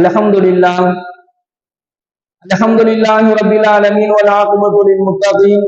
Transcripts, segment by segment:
الحمد لله الحمد لله رب العالمين والعاقبة للمتقين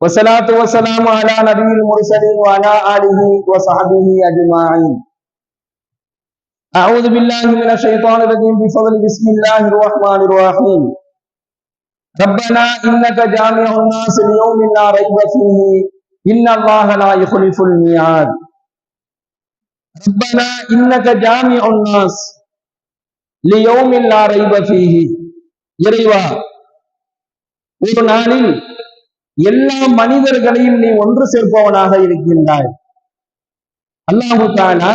والصلاة والسلام على نبي المرسلين وعلى آله وصحبه أجمعين أعوذ بالله من الشيطان الرجيم بفضل بسم الله الرحمن الرحيم ربنا إنك جامع الناس ليوم لا ريب فيه إن الله لا يخلف الميعاد ربنا إنك جامع الناس. இறைவா ஒரு நாளில் எல்லா மனிதர்களையும் நீ ஒன்று சேர்ப்பவனாக இருக்கின்றாய். அல்லாஹு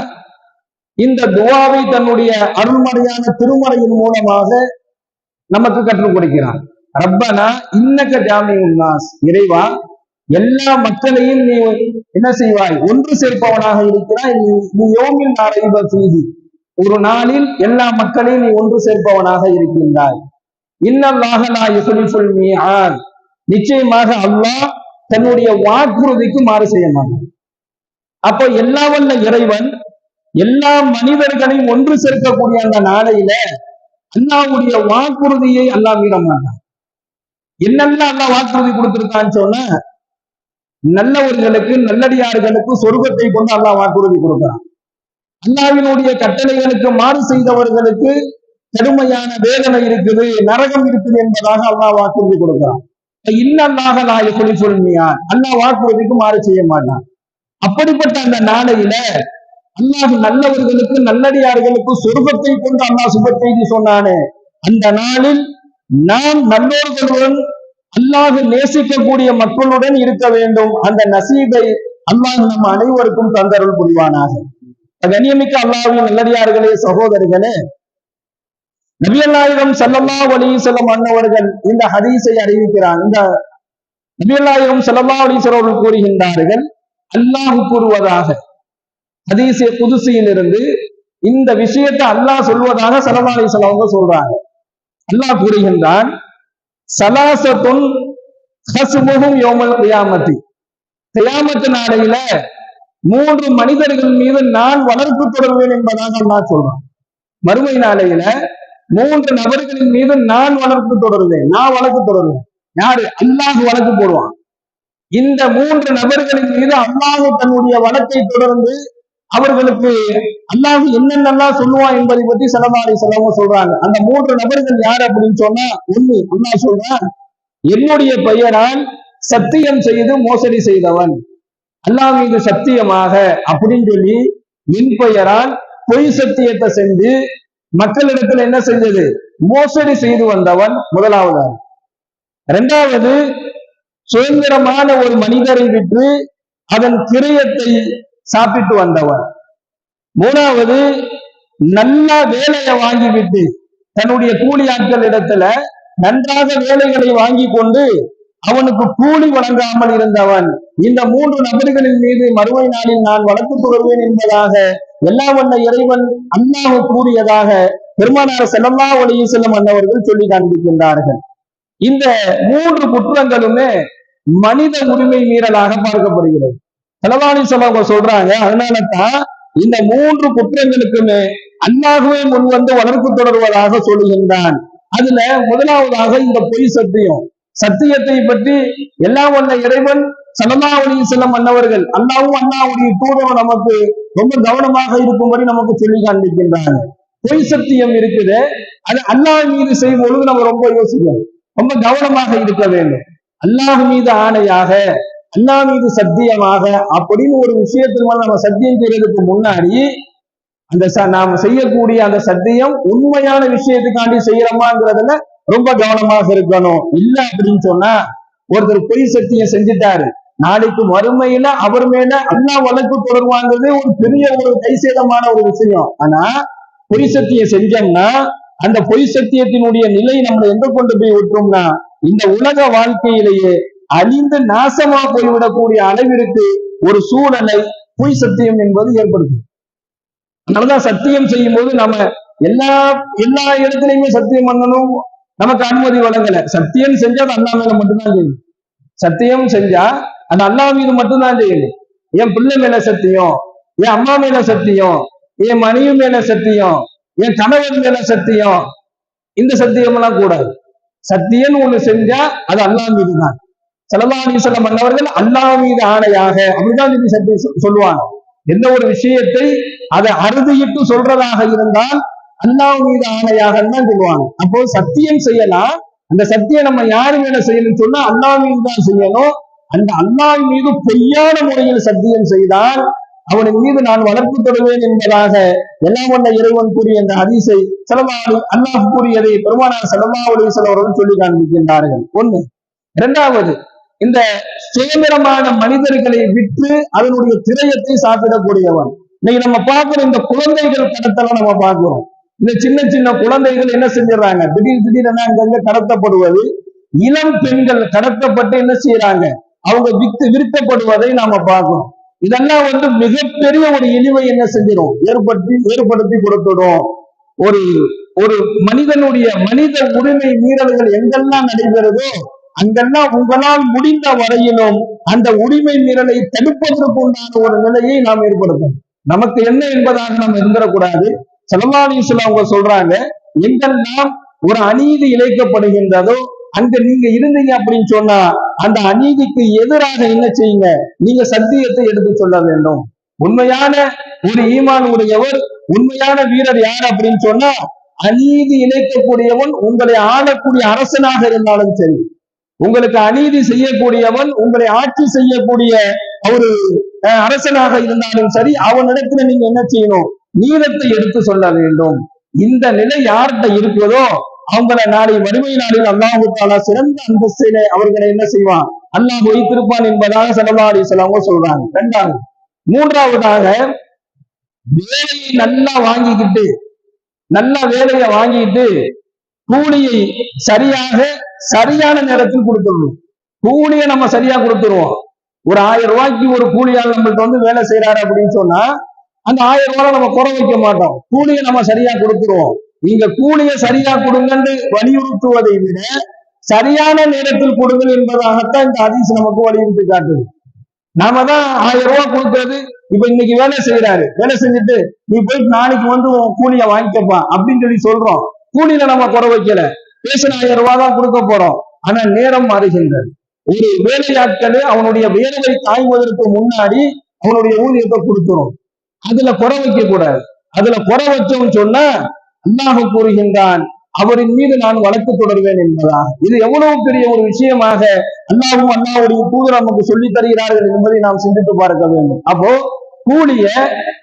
இந்த துவாவை தன்னுடைய அருள்மறையான திருமறையின் மூலமாக நமக்கு கற்றுக் கொடுக்கிறான். ரப்பனா இன்னக்க ஜாமி உன்னாஸ் இறைவா எல்லா மக்களையும் நீ என்ன செய்வாய்? ஒன்று சேர்ப்பவனாக இருக்கிறாய். நீ யோமில் நாரைப செய்தி ஒரு நாளில் எல்லா மக்களையும் நீ ஒன்று சேர்ப்பவனாக இருக்கின்றாய். இன்னல்லாக நான் யுகுலிஃபுல் மீஆன். நிச்சயமாக அல்லாஹ் தன்னுடைய வாக்குறுதிக்கு மாறு செய்ய மாட்டான். அப்போ எல்லா வல்ல இறைவன் எல்லா மனிதர்களையும் ஒன்று சேர்க்கக்கூடிய அந்த நாளையில அல்லாவுடைய வாக்குறுதியை அல்லா மீற மாட்டான். என்னெல்லாம் அல்லாஹ் வாக்குறுதி கொடுத்திருக்கான்னு சொன்ன நல்லவர்களுக்கு நல்லடியார்களுக்கு சொர்க்கத்தை கொண்டு அல்லாஹ் வாக்குறுதி கொடுக்கிறான். அல்லாவினுடைய கட்டளைகளுக்கு மாறு செய்தவர்களுக்கு கடுமையான வேதனை இருக்குது நரகம் இருக்குது என்பதாக அல்லாஹ் வாக்குறுதி கொடுக்கிறான். இன்னல்லாக நான் சொல்லி சொல்மியான் அல்லாஹ் வாக்குறுதிக்கு மாறு செய்ய மாட்டான். அப்படிப்பட்ட அந்த நாளையில அல்லாஹ் நல்லவர்களுக்கு நல்லடியார்களுக்கு சொர்க்கத்தை கொண்டு அல்லாஹ் சுப செய்தி சொன்னானே. அந்த நாளில் நாம் நல்லோர்களுடன் அல்லாஹ் நேசிக்கக்கூடிய மக்களுடன் இருக்க வேண்டும். அந்த நசீபை அல்லாஹ் நம் அனைவருக்கும் தந்தருள் புரிவானாக. கண்ணியமிக்க அல்லாவின் நல்லடியார்களே சகோதரர்களே நபியல்லாயிரம் செல்லல்லா அலி செல்லம் அன்னவர்கள் இந்த ஹதீஸை அறிவிக்கிறார் இந்த நபியல்லாயிரம் செல்லல்லா அலி செல்வர்கள் கூறுகின்றார்கள் அல்லாஹ் கூறுவதாக. ஹதீஸே புதுசியிலிருந்து இந்த விஷயத்தை அல்லாஹ் சொல்வதாக சல்லல்லா அலி அவங்க சொல்றாங்க. அல்லாஹ் கூறுகின்றான் சலாசத்துன் ஹசுமுகும் யோமல் கியாமத்தி. கியாமத்து நாளையில மூன்று மனிதர்கள் மீது நான் வளர்ப்பு தொடர்வேன் என்பதாக நான் சொல்றேன். மறுமை நாளையில மூன்று நபர்களின் மீது நான் வளர்ப்பு தொடருவேன். நான் வழக்கு தொடருவேன். யாரு? அல்லாஹ் வழக்கு போடுவான். இந்த மூன்று நபர்களின் மீது அல்லாஹ் தன்னுடைய வழக்கை தொடர்ந்து அவர்களுக்கு அல்லாஹ் என்னென்னலாம் சொல்லுவான் என்பதை பற்றி செலவாரி செலவும் சொல்றாங்க. அந்த மூன்று நபர்கள் யார் அப்படின்னு சொன்னா ஒண்ணு அல்லாஹ் சொல்றான். என்னுடைய பெயரால் சத்தியம் செய்து மோசடி செய்தவன். அல்லாஹ் மீது சத்தியமாக அப்படின்னு சொல்லி என் பெயரால் பொய் சத்தியத்தை செஞ்சு மக்களிடத்துல என்ன செஞ்சது? மோசடி செய்து வந்தவன் முதலாவது இரண்டாவது சுதந்திரமான ஒரு மனிதரை விட்டு அதன் கிரயத்தை சாப்பிட்டு வந்தவன். மூணாவது நல்ல வேலையை வாங்கிவிட்டு தன்னுடைய கூலி ஆட்கள் இடத்துல நன்றாக வேலைகளை வாங்கி கொண்டு அவனுக்கு கூலி வழங்காமல் இருந்தவன். இந்த மூன்று நபர்களின் மீது மறுமை நாளில் நான் வழக்கு தொடர்வேன் என்பதாக எல்லா வல்ல இறைவன் அல்லாஹ் கூறியதாக பெருமானார் செல்லல்லா ஒளிய செல்லும் அன்னவர்கள் சொல்லி காண்பிக்கின்றார்கள். இந்த மூன்று குற்றங்களுமே மனித உரிமை மீறலாக பார்க்கப்படுகிறது. செலவாணி செலவங்க சொல்றாங்க அதனால தான் இந்த மூன்று குற்றங்களுக்குமே அண்ணாகவே முன் வந்து வளர்ப்பு தொடர்வதாக சொல்லுகின்றான். அதுல முதலாவதாக இந்த பொய் சத்தியம். சத்தியத்தை பற்றி எல்லாம் வந்த இறைவன் சலமாவளி செல்லம் அன்னவர்கள் அல்லாவும் அண்ணாவுடைய தூதரும் நமக்கு ரொம்ப கவனமாக இருக்கும்படி நமக்கு சொல்லி காண்பிக்கின்றாங்க பொய் சத்தியம் இருக்குது. அது அல்லாஹ் மீது செய்யும் பொழுது நம்ம ரொம்ப யோசிக்கணும். ரொம்ப கவனமாக இருக்க வேண்டும். அல்லாஹ் மீது ஆணையாக அல்லாஹ் மீது சத்தியமாக அப்படின்னு ஒரு விஷயத்தின் மேல நம்ம சத்தியம் செய்யறதுக்கு முன்னாடி அந்த நாம செய்யக்கூடிய அந்த சத்தியம் உண்மையான விஷயத்துக்காண்டி செய்யறோமாங்கிறதுல ரொம்ப கவனமாக இருக்கணும். இல்ல அப்படின்னு சொன்னா ஒருத்தர் பொய் சத்தியம் செஞ்சுட்டாரு. நாளைக்கு மறுமையில அவர் மேல அண்ணா வழக்கு தொடர்வாங்கிறது ஒரு பெரிய ஒரு கைசேதமான ஒரு விஷயம். ஆனா பொய் சத்தியம் செஞ்சோம்னா அந்த பொய் சத்தியத்தினுடைய நிலை நம்மளை எங்க கொண்டு போய் விட்டோம்னா இந்த உலக வாழ்க்கையிலேயே அழிந்து நாசமா போய்விடக்கூடிய அளவிற்கு ஒரு சூழலை பொய் சத்தியம் என்பது ஏற்படுது அதனாலதான் சத்தியம் செய்யும் போது நம்ம எல்லா எல்லா இடத்துலயுமே சத்தியம் பண்ணணும். நமக்கு அனுமதி வழங்கல. சத்தியம் செஞ்சா அது அல்லா மேல மட்டும்தான் செய்யும். சத்தியம் செஞ்சா அது அல்லா மீது மட்டும்தான் செய்யணும் என் பிள்ளை மேல சத்தியம் என் அம்மா மேல சத்தியம் என் மனைவி மேல சத்தியம் என் கணவன் மேல சத்தியம். இந்த சத்தியம் எல்லாம் கூடாது. சத்தியம்னு ஒண்ணு செஞ்சா அது அல்லா மீது தான் செலவாணி சொல்ல மன்னவர்கள் அல்லா மீது ஆணையாக அப்படிதான் சொல்லி சத்தியம் சொல்லுவாங்க. எந்த ஒரு விஷயத்தை அதை அறுதியிட்டு சொல்றதாக இருந்தால் அல்லாஹ் மீது ஆணையாக தான் சொல்லுவாங்க. அப்போ சத்தியம் செய்யலாம். அந்த சத்தியம் நம்ம யாரு மேல செய்யணும்னு சொன்னா அல்லாஹ் மீது தான் செய்யணும். அந்த அல்லாஹ் மீது பொய்யான முறையில் சத்தியம் செய்தால் அவனின் மீது நான் வளர்ப்பு தொடுவேன் என்பதாக எல்லாம் கொண்ட இறைவன் கூறிய அந்த அதிசை செலவாளி அல்லாஹ் கூறியதை பெருமானார் செலவாவுடைய செலவர்கள் சொல்லி காண்பிக்கின்றார்கள். ஒண்ணு. இரண்டாவது இந்த சுதந்திரமான மனிதர்களை விற்று அதனுடைய திரையத்தை சாப்பிடக்கூடியவன். இன்னைக்கு நம்ம பார்க்கிற இந்த குழந்தைகள் கடத்தல நம்ம பார்க்கிறோம். இந்த சின்ன சின்ன குழந்தைகள் என்ன செஞ்சிடறாங்க? திடீர் திடீரென அங்கங்க கடத்தப்படுவது. இளம் பெண்கள் கடத்தப்பட்டு என்ன செய்யறாங்க அவங்க வித்து விற்கப்படுவதை நாம பார்க்கணும். இதெல்லாம் வந்து மிகப்பெரிய ஒரு இழிவை என்ன செஞ்சிடும்? ஏற்படுத்தி ஏற்படுத்தி கொடுத்துடும். ஒரு ஒரு மனிதனுடைய மனித உரிமை மீறல்கள் எங்கெல்லாம் நடைபெறுதோ அங்கெல்லாம் உங்களால் முடிந்த வரையிலும் அந்த உரிமை மீறலை தடுப்பதற்கு உண்டான ஒரு நிலையை நாம் ஏற்படுத்தணும். நமக்கு என்ன என்பதாக நாம் இருந்துடக்கூடாது. செலவாலீஸ்வல அவங்க சொல்றாங்க எங்கெல்லாம் ஒரு அநீதி இழைக்கப்படுகின்றதோ அங்க நீங்க இருந்தீங்க அப்படின்னு சொன்னா அந்த அநீதிக்கு எதிராக என்ன செய்யுங்க? நீங்க சத்தியத்தை எடுத்து சொல்ல வேண்டும். உண்மையான ஒரு ஈமான் உடையவர் உண்மையான வீரர் யார் அப்படின்னு சொன்னா அநீதி இணைக்கக்கூடியவன் உங்களை ஆளக்கூடிய அரசனாக இருந்தாலும் சரி உங்களுக்கு அநீதி செய்யக்கூடியவன் உங்களை ஆட்சி செய்யக்கூடிய ஒரு அஹ், அரசனாக இருந்தாலும் சரி அவனிடத்துல நீங்க என்ன செய்யணும்? நீளத்தை எடுத்து சொல்ல வேண்டும். இந்த நிலை யார்கிட்ட இருக்கிறதோ அவங்கள நாளை வறுமை நாளில் அல்லாஹு சிறந்த அந்தஸ்திலே அவர்களை என்ன செய்வான்? அல்லாஹ் வைத்திருப்பான் என்பதாக செலவாடி செலவங்க சொல்றாங்க. ரெண்டாவது மூன்றாவதாக வேலையை நல்லா வாங்கிக்கிட்டு நல்ல வேலையை வாங்கிட்டு கூலியை சரியாக சரியான நேரத்தில் கொடுத்துடணும். கூலியை நம்ம சரியா கொடுத்துருவோம். ஒரு ஆயிரம் ரூபாய்க்கு ஒரு கூலியால் நம்மள்ட்ட வந்து வேலை செய்யறாரு அப்படின்னு சொன்னா அந்த ஆயிரம் ரூபாய் நம்ம குறை வைக்க மாட்டோம். கூலியை நம்ம சரியா கொடுத்துருவோம். நீங்க கூலியை சரியா கொடுங்கன்னு வலியுறுத்துவதை விட சரியான நேரத்தில் கொடுங்கள் என்பதாகத்தான் இந்த அதிசு நமக்கு வலியுறுத்தி காட்டுது. நாம தான் ஆயிரம் ரூபாய் கொடுக்கறது இப்ப இன்னைக்கு வேலை செய்யறாரு வேலை செஞ்சுட்டு நீ போயிட்டு நாளைக்கு வந்து உன் கூலிய வாங்கிக்கப்பா அப்படின்னு சொல்லி சொல்றோம். கூலியில நம்ம குறை வைக்கல. பேசின ஆயிரம் ரூபாய் தான் கொடுக்க போறோம். ஆனா நேரம் மாறுகின்றது. ஒரு வேலையாட்கள் அவனுடைய வேலையை தாங்குவதற்கு முன்னாடி அவனுடைய ஊதியத்தை கொடுத்துரும். அதுல குறை வைக்க கூடாது. அதுல குறை வச்சோம்னு சொன்னா அல்லாஹ் கூறுகின்றான் அவரின் மீது நான் வழக்கு தொடர்வேன் என்பதா இது எவ்வளவு பெரிய ஒரு விஷயமாக அண்ணாவும் அண்ணாவுடைய தூதர் நமக்கு சொல்லி தருகிறார்கள் என்பதை நாம் சிந்தித்து பார்க்க வேண்டும். அப்போ கூலிய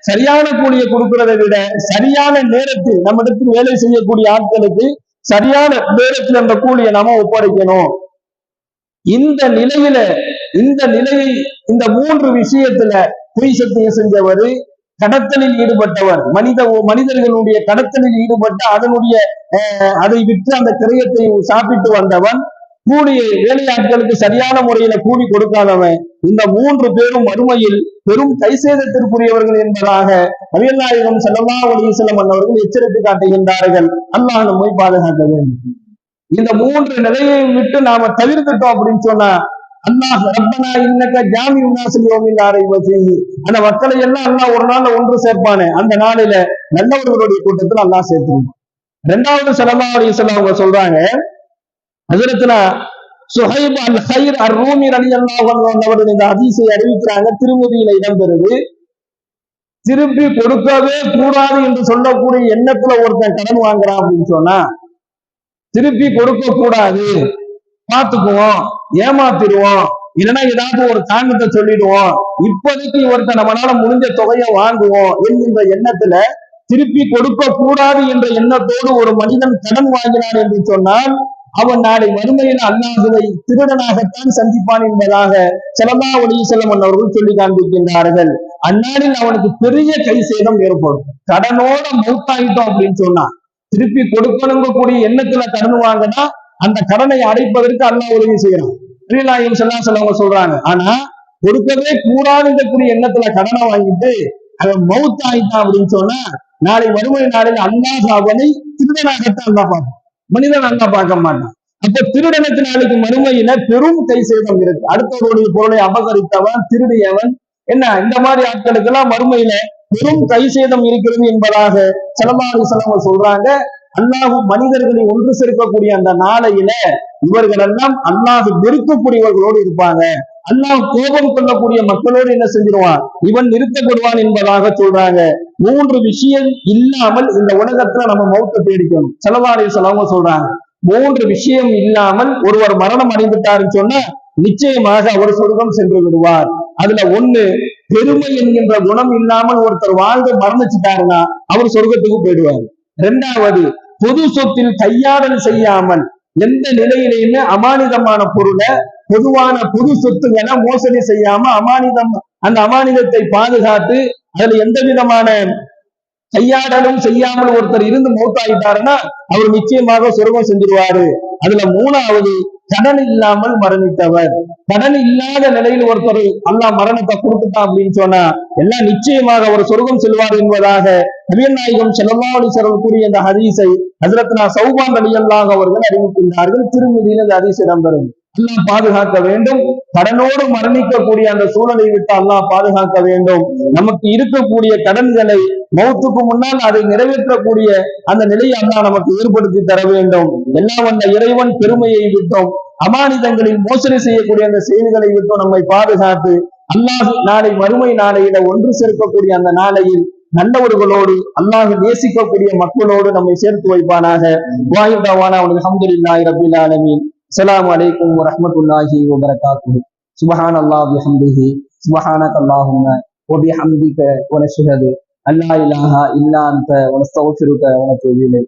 சரியான கூலியை கொடுக்கிறதை விட சரியான நேரத்தில் நம்மிடத்தில் வேலை செய்யக்கூடிய ஆட்களுக்கு சரியான நேரத்தில் அந்த கூலியை நாம ஒப்படைக்கணும். இந்த நிலையில இந்த நிலையை இந்த மூன்று விஷயத்துல பொய் சத்தியம் செஞ்சவர் கடத்தலில் ஈடுபட்டவர். மனித மனிதர்களுடைய கடத்தலில் ஈடுபட்டு அதனுடைய அஹ், அதை விற்று அந்த கிரயத்தை சாப்பிட்டு வந்தவன் கூலியை வேலையாட்களுக்கு சரியான முறையில கூலி கொடுக்காதவன் இந்த மூன்று பேரும் மறுமையில் பெரும் கைசேதத்திற்குரியவர்கள் என்பதாக நபியல்லாயிரம் செல்லல்லா அலிசல்லம் அவர்கள் எச்சரித்து காட்டுகின்றார்கள். அல்லாஹ் நம்மை பாதுகாக்க வேண்டும். இந்த மூன்று நிலையை விட்டு நாம தவிர்த்துட்டோம் அப்படின்னு சொன்னா அல்லாஹ் ரப்பனா இன்னக்க ஜாமி உன்னாசல் யோமில் ஆரைவ செய்து அந்த மக்களை எல்லாம் அல்லாஹ் ஒரு நாள்ல ஒன்று சேர்ப்பானே. அந்த நாளில நல்லவர்களுடைய கூட்டத்தில் அல்லாஹ் சேர்த்துருவான். ரெண்டாவது சலமா அலிசல்லாம் அவங்க சொல்றாங்க ஹசரத்னா சுஹைப் அல் ஹைர் அர் ரூமி அலி அல்லாஹ் இந்த அதிசை அறிவிக்கிறாங்க. திருமதியில இடம்பெறுது. திருப்பி கொடுக்கவே கூடாது என்று சொல்லக்கூடிய எண்ணத்துல ஒருத்தன் கடன் வாங்குறான் அப்படின்னு சொன்னா திருப்பி கொடுக்க கூடாது பார்த்துக்குவோம் ஏமாத்திடுவோம் இல்லைன்னா ஏதாவது ஒரு காரணத்தை சொல்லிடுவோம். இப்போதைக்கு ஒருத்தன் நம்மளால முடிஞ்ச தொகையை வாங்குவோம் என்கின்ற எண்ணத்துல திருப்பி கொடுக்க கூடாது என்ற எண்ணத்தோடு ஒரு மனிதன் கடன் வாங்கினான் என்று சொன்னால் அவன் நாளை வறுமையில் அல்லாஹுவை திருடனாகத்தான் சந்திப்பான் என்பதாக செலமா ஒளி செல்லமன் அவர்கள் சொல்லி காண்பிக்கின்றார்கள். அந்நாளில் அவனுக்கு பெரிய கை சேதம் ஏற்படும். கடனோட மௌத்தாயிட்டோம் அப்படின்னு சொன்னா திருப்பி கொடுக்கணுங்க கூடிய எண்ணத்துல கடன் வாங்கினா அந்த கடனை அடைப்பதற்கு அண்ணா உதவி செய்யறான் ரீலாயும் செல்லா செல்லவங்க சொல்றாங்க. ஆனா கொடுக்கவே கூடாதுங்கக்கூடிய எண்ணத்துல கடனை வாங்கிட்டு அவன் மவுத் ஆயிட்டான் அப்படின்னு சொன்னா நாளை வறுமை நாளில் அல்லாஹ் அவனை திருடனாகத்தான் தான் பார்ப்பான். மனிதன் அண்ணா பார்க்க மாட்டான். அப்ப திருடனத்து நாளைக்கு மறுமையில பெரும் கை சேதம் இருக்கு. அடுத்தவருடைய பொருளை அபகரித்தவன் திருடியவன் என்ன? இந்த மாதிரி ஆட்களுக்கு எல்லாம் மறுமையில பெரும் கை சேதம் இருக்கிறது என்பதாக செலவாடி செலவங்க சொல்றாங்க. அல்லாஹும் மனிதர்களை ஒன்று சேர்க்கக்கூடிய அந்த நாளையில இவர்கள் எல்லாம் அல்லாஹ் நெருக்கக்கூடியவர்களோடு இருப்பாங்க. அல்லாஹ் கோபம் கொள்ளக்கூடிய மக்களோடு என்ன செஞ்சிருவான்? இவன் நிறுத்தப்படுவான் என்பதாக சொல்றாங்க. மூன்று விஷயம் இல்லாமல் இந்த உலகத்துல நம்ம மௌத்த தேடிக்கணும். செலவாரி செலவங்க சொல்றாங்க. மூன்று விஷயம் இல்லாமல் ஒருவர் மரணம் அடைந்துட்டாருன்னு சொன்னா நிச்சயமாக அவர் சொர்க்கம் சென்று விடுவார். அதுல ஒண்ணு பெருமை என்கின்ற குணம் இல்லாமல் ஒருத்தர் வாழ்ந்து மரணிச்சுட்டாருன்னா அவர் சொர்க்கத்துக்கு போயிடுவார். இரண்டாவது பொது சொத்தில் கையாடல் செய்யாமல் எந்த நிலையிலையுமே அமானிதமான பொருளை பொதுவான பொது சொத்துக்களை மோசடி செய்யாம அமானிதம் அந்த அமானிதத்தை பாதுகாத்து அதுல எந்த விதமான கையாடலும் செய்யாமல் ஒருத்தர் இருந்து மூத்தாயிட்டாருன்னா அவர் நிச்சயமாக சுரகம் செஞ்சிருவாரு அதுல மூணாவது கடன் இல்லாமல் மரணித்தவர். கடன் இல்லாத நிலையில் ஒருத்தர் அல்லா மரணத்தை கொடுத்துட்டான் அப்படின்னு சொன்னா எல்லாம் நிச்சயமாக அவர் சொர்க்கம் செல்வார் என்பதாக நபியல் நாயகம் செல்லல்லாவளீஸ்வரர் கூறிய அந்த ஹதீஸை ஹசரத்னா சௌபான் அலியல்லாக அவர்கள் அறிவிக்கின்றார்கள். திருமதியில் அந்த ஹதீஸ் இடம்பெறும். அல்லாஹ் பாதுகாக்க வேண்டும். கடனோடு மரணிக்கக்கூடிய அந்த சூழலை விட்டு அல்லாஹ் பாதுகாக்க வேண்டும். நமக்கு இருக்கக்கூடிய கடன்களை மௌத்துக்கு முன்னால் அதை நிறைவேற்றக்கூடிய அந்த நிலையை அல்லாஹ் நமக்கு ஏற்படுத்தி தர வேண்டும். எல்லாம் வந்த இறைவன் பெருமையை விட்டோம் அமானிதங்களில் மோசடி செய்யக்கூடிய அந்த செயல்களை விட்டும் நம்மை பாதுகாத்து அல்லாஹ் நாளை மறுமை நாளையில ஒன்று சேர்க்கக்கூடிய அந்த நாளையில் நல்லவர்களோடு அல்லாஹ் நேசிக்கக்கூடிய மக்களோடு நம்மை சேர்த்து வைப்பானாக வாயுதாவான அவனுக்கு அஹமதுல்லாஹி ரபில் ஆலமீன் அஸ்ஸலாமு அலைக்கும் வரஹ்மத்துல்லாஹி வபரகாத்துஹு சுபஹான் அல்லாஹ் பிஹம்திஹி சுபஹானக அல்லாஹும்ம وبحمدك ونشهد أن لا إله إلا أنت ونستغفرك ونتوب إليك